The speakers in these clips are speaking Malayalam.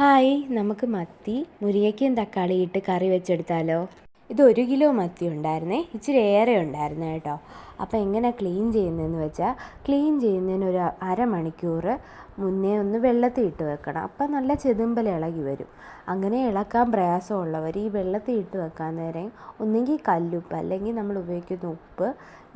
ഹായ് നമുക്ക് മത്തി മുരിങ്ങയ്ക്കും തക്കാളി ഇട്ട് കറി വെച്ചെടുത്താലോ? ഇത് ഒരു കിലോ മത്തി ഉണ്ടായിരുന്നേ ഇച്ചിരി ഏറെ ഉണ്ടായിരുന്നു കേട്ടോ. അപ്പോൾ എങ്ങനെ ക്ലീൻ ചെയ്യുന്നതെന്ന് വെച്ചാൽ ക്ലീൻ ചെയ്യുന്നതിന് ഒരു അരമണിക്കൂർ മുന്നേ ഒന്ന് വെള്ളത്തിൽ ഇട്ട് വെക്കണം. അപ്പം നല്ല ചെതുമ്പൽ ഇളകി വരും. അങ്ങനെ ഇളക്കാൻ പ്രയാസമുള്ളവർ ഈ വെള്ളത്തിൽ ഇട്ട് വെക്കാൻ നേരം ഒന്നെങ്കിൽ കല്ലുപ്പ് അല്ലെങ്കിൽ നമ്മൾ ഉപയോഗിക്കുന്ന ഉപ്പ്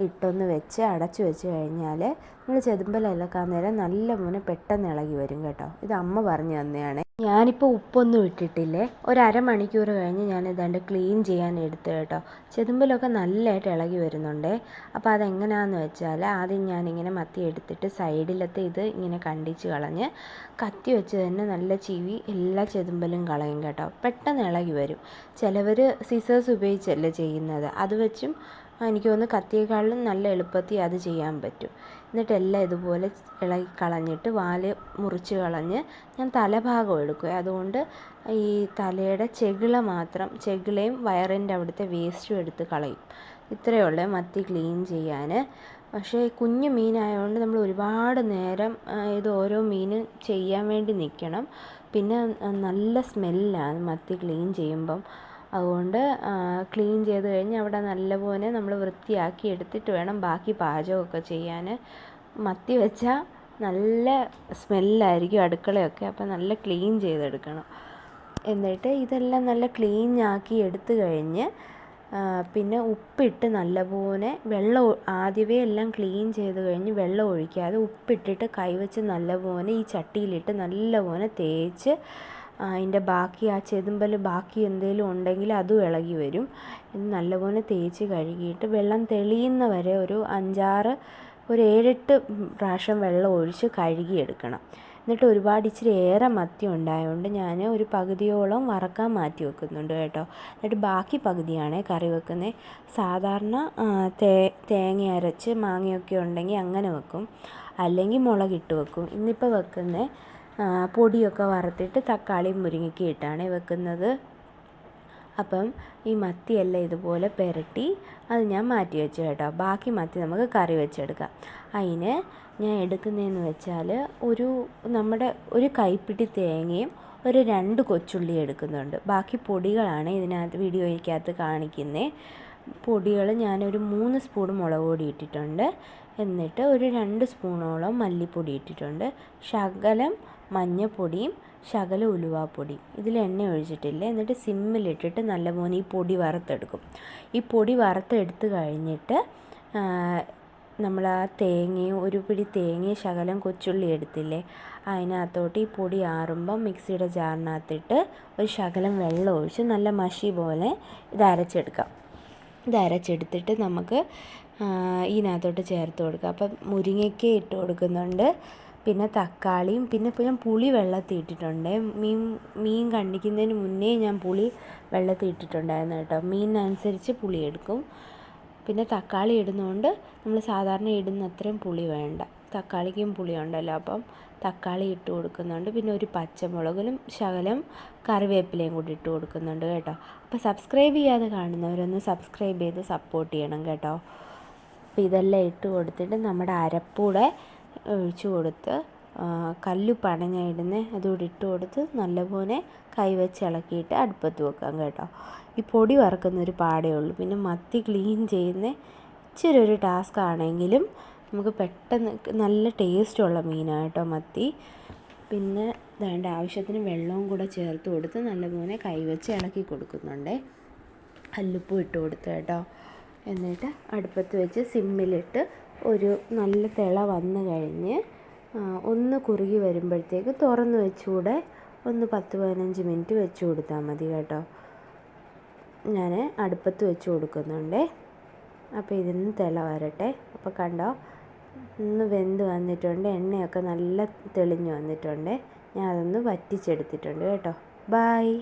ഇട്ടൊന്ന് വെച്ച് അടച്ചു വെച്ച് കഴിഞ്ഞാൽ നമ്മൾ ചെതുമ്പൽ ഇളക്കാൻ നേരം നല്ല മുന്നെ പെട്ടെന്ന് ഇളകി വരും കേട്ടോ. ഇത് അമ്മ പറഞ്ഞു തന്നെയാണ് ഞാനിപ്പോൾ ഉപ്പൊന്നും ഇട്ടിട്ടില്ലേ? ഒരു അരമണിക്കൂർ കഴിഞ്ഞ് ഞാൻ ഇതാണ്ട് ക്ലീൻ ചെയ്യാൻ എടുത്തു കേട്ടോ. ചെതുമ്പലൊക്കെ നല്ലതായിട്ട് ഇളകി വരുന്നുണ്ടേ. അപ്പോൾ അതെങ്ങനെയാണെന്ന് വെച്ചാൽ ആദ്യം ഞാനിങ്ങനെ മത്തി എടുത്തിട്ട് സൈഡിലത്തെ ഇത് ഇങ്ങനെ കണ്ടിച്ച് കളഞ്ഞ് കത്തി വെച്ച് തന്നെ നല്ല ചീവി എല്ലാ ചെതുമ്പലും കളയും കേട്ടോ. പെട്ടെന്ന് ഇളകി വരും. ചിലവർ സിസേഴ്സ് ഉപയോഗിച്ചല്ലേ ചെയ്യുന്നത്. അത് വെച്ചും എനിക്ക് തോന്നുന്നു കത്തിയേക്കാളും നല്ല എളുപ്പത്തിൽ അത് ചെയ്യാൻ പറ്റും. എന്നിട്ട് എല്ലാം ഇതുപോലെ ഇളകി കളഞ്ഞിട്ട് വാൽ മുറിച്ച് കളഞ്ഞ് ഞാൻ തലഭാഗം എടുക്കും. അതുകൊണ്ട് ഈ തലയുടെ ചെകിള മാത്രം ചെകിളയും വയറിന്റെ അവിടുത്തെ വേസ്റ്റും എടുത്ത് കളയും. ഇത്രയേ ഉള്ളൂ. മത്തി ക്ലീൻ ചെയ്യാൻ പക്ഷേ കുഞ്ഞു മീനായതുകൊണ്ട് നമ്മൾ ഒരുപാട് നേരം ഇത് ഓരോ മീനും ചെയ്യാൻ വേണ്ടി നിൽക്കണം പിന്നെ നല്ല സ്മെല്ലാണ് മത്തി ക്ലീൻ ചെയ്യുമ്പം. അതുകൊണ്ട് ക്ലീൻ ചെയ്ത് കഴിഞ്ഞ് അവിടെ നല്ലപോലെ നമ്മൾ വൃത്തിയാക്കി എടുത്തിട്ട് വേണം ബാക്കി പാചകമൊക്കെ ചെയ്യാൻ മത്തി വെച്ചാൽ നല്ല സ്മെല്ലായിരിക്കും അടുക്കളയൊക്കെ. അപ്പോൾ നല്ല ക്ലീൻ ചെയ്തെടുക്കണം. എന്നിട്ട് ഇതെല്ലാം നല്ല ക്ലീൻ ആക്കി എടുത്തു കഴിഞ്ഞ് പിന്നെ ഉപ്പിട്ട് നല്ലപോലെ വെള്ളം ആദ്യമേ എല്ലാം ക്ലീൻ ചെയ്ത് കഴിഞ്ഞ് വെള്ളം ഒഴിക്കാതെ ഉപ്പിട്ടിട്ട് കൈവച്ച് നല്ലപോലെ ഈ ചട്ടിയിലിട്ട് നല്ലപോലെ തേച്ച് അതിന്റെ ബാക്കി ആ ചെതുമ്പൽ ബാക്കി എന്തെങ്കിലും ഉണ്ടെങ്കിൽ അതും ഇളകി വരും. ഇത് നല്ലപോലെ തേച്ച് കഴുകിയിട്ട് വെള്ളം തെളിയുന്ന വരെ ഒരു അഞ്ചാറ് ഒരു ഏഴെട്ട് പ്രാവശ്യം വെള്ളം ഒഴിച്ച് കഴുകിയെടുക്കണം. എന്നിട്ട് ഒരുപാട് ഇച്ചിരി ഏറെ മത്തി ഉണ്ടായതുകൊണ്ട് ഞാൻ ഒരു പകുതിയോളം വറക്കാൻ മാറ്റി വെക്കുന്നുണ്ട് കേട്ടോ. എന്നിട്ട് ബാക്കി പകുതിയാണ് കറി വെക്കുന്നത് സാധാരണ തേ തേങ്ങ അരച്ച് മാങ്ങയൊക്കെ ഉണ്ടെങ്കിൽ അങ്ങനെ വെക്കും. അല്ലെങ്കിൽ മുളകിട്ട് വെക്കും. ഇന്നിപ്പോൾ വെക്കുന്നത് പൊടിയൊക്കെ വറുത്തിട്ട് തക്കാളിയും മുരിങ്ങയ്ക്കയും ഇട്ടാണ് വെക്കുന്നത്. അപ്പം ഈ മത്തിയെല്ലാം ഇതുപോലെ പുരട്ടി അത് ഞാൻ മാറ്റി വെച്ചു കേട്ടോ. ബാക്കി മത്തി നമുക്ക് കറി വെച്ചെടുക്കാം. അതിന് ഞാൻ എടുക്കുന്നതെന്ന് വെച്ചാൽ ഒരു നമ്മുടെ ഒരു കൈപ്പിടി തേങ്ങയും ഒരു രണ്ട് കൊച്ചുള്ളി എടുക്കുന്നുണ്ട്. ബാക്കി പൊടികളാണ് ഇതിനകത്ത് വീഡിയോയ്ക്കകത്ത് കാണിക്കുന്നത് പൊടികൾ ഞാനൊരു മൂന്ന് സ്പൂൺ മുളക് പൊടി ഇട്ടിട്ടുണ്ട്. എന്നിട്ട് ഒരു രണ്ട് സ്പൂണോളം മല്ലിപ്പൊടി ഇട്ടിട്ടുണ്ട്. ശകലം മഞ്ഞൾപ്പൊടിയും ശകലം ഉലുവാപ്പൊടിയും. ഇതിൽ എണ്ണ ഒഴിച്ചിട്ടില്ല. എന്നിട്ട് സിമ്മിലിട്ടിട്ട് നല്ലപോലെ ഈ പൊടി വറുത്തെടുക്കും. ഈ പൊടി വറുത്തെടുത്ത് കഴിഞ്ഞിട്ട് നമ്മൾ ആ തേങ്ങയും ഒരു പിടി തേങ്ങയും ശകലം കൊച്ചുള്ളി എടുത്തില്ലേ അതിനകത്തോട്ട് ഈ പൊടി ആറുമ്പം മിക്സിയുടെ ജാറിനകത്തിട്ട് ഒരു ശകലം വെള്ളം ഒഴിച്ച് നല്ല മഷി പോലെ ഇത് അരച്ചെടുക്കാം ഇത് അരച്ചെടുത്തിട്ട് നമുക്ക് ഇതിനകത്തോട്ട് ചേർത്ത് കൊടുക്കുക അപ്പം മുരിങ്ങയ്ക്ക ഇട്ട് കൊടുക്കുന്നുണ്ട്. പിന്നെ തക്കാളിയും പിന്നെ ഇപ്പോൾ ഞാൻ പുളി വെള്ളത്തിൽ ഇട്ടിട്ടുണ്ട്. മീൻ മീൻ കണ്ടിക്കുന്നതിന് മുന്നേ ഞാൻ പുളി വെള്ളത്തിൽ ഇട്ടിട്ടുണ്ടായിരുന്നു കേട്ടോ. മീനിനനുസരിച്ച് പുളി എടുക്കും. പിന്നെ തക്കാളി ഇടുന്നതുകൊണ്ട് നമ്മൾ സാധാരണ ഇടുന്ന അത്രയും പുളി വേണ്ട. തക്കാളിക്കും പുളിയുണ്ടല്ലോ. അപ്പം തക്കാളി ഇട്ട് കൊടുക്കുന്നുണ്ട്. പിന്നെ ഒരു പച്ചമുളകിലും ശകലം കറിവേപ്പിലയും കൂടി ഇട്ട് കൊടുക്കുന്നുണ്ട് കേട്ടോ. അപ്പോൾ സബ്സ്ക്രൈബ് ചെയ്യാതെ കാണുന്നവരൊന്ന് സബ്സ്ക്രൈബ് ചെയ്ത് സപ്പോർട്ട് ചെയ്യണം കേട്ടോ. അപ്പോൾ ഇതെല്ലാം ഇട്ട് കൊടുത്തിട്ട് നമ്മുടെ അരപ്പൂടെ ഒഴിച്ച് കൊടുത്ത് കല്ലുപ്പാണ് ഞാൻ അതുകൂടി ഇട്ട് കൊടുത്ത് നല്ലപോലെ കൈവച്ച് ഇളക്കിയിട്ട് അടുപ്പത്ത് വെക്കാം കേട്ടോ. ഈ പൊടി വറക്കുന്ന ഒരു പാടേ ഉള്ളൂ. പിന്നെ മത്തി ക്ലീൻ ചെയ്യുന്ന ഇച്ചിരി ഒരു ടാസ്ക് ആണെങ്കിലും നമുക്ക് പെട്ടെന്ന് നല്ല ടേസ്റ്റുള്ള മീനാണ് കേട്ടോ മത്തി. പിന്നെ വേണ്ട ആവശ്യത്തിന് വെള്ളവും കൂടെ ചേർത്ത് കൊടുത്ത് നല്ലപോലെ കൈവച്ച് ഇളക്കി കൊടുക്കുന്നുണ്ട്. കല്ലുപ്പും ഇട്ട് കൊടുത്ത് കേട്ടോ. എന്നിട്ട് അടുപ്പത്ത് വെച്ച് സിമ്മിലിട്ട് ഒരു നല്ല തിള വന്നു കഴിഞ്ഞ് ഒന്ന് കുറുകി വരുമ്പോഴത്തേക്ക് തുറന്ന് വെച്ചുകൂടെ ഒന്ന് പത്ത് പതിനഞ്ച് മിനിറ്റ് വെച്ച് കൊടുത്താൽ മതി കേട്ടോ. ഞാൻ അടുപ്പത്ത് വെച്ച് കൊടുക്കുന്നുണ്ട്. അപ്പോൾ ഇതിന് തിള വരട്ടെ. അപ്പോൾ കണ്ടോ? ഒന്ന് വെന്ത് വന്നിട്ടുണ്ട്. എണ്ണയൊക്കെ നല്ല തെളിഞ്ഞ് വന്നിട്ടുണ്ട്. ഞാൻ അതൊന്ന് വറ്റിച്ചെടുത്തിട്ടുണ്ട് കേട്ടോ. ബായ്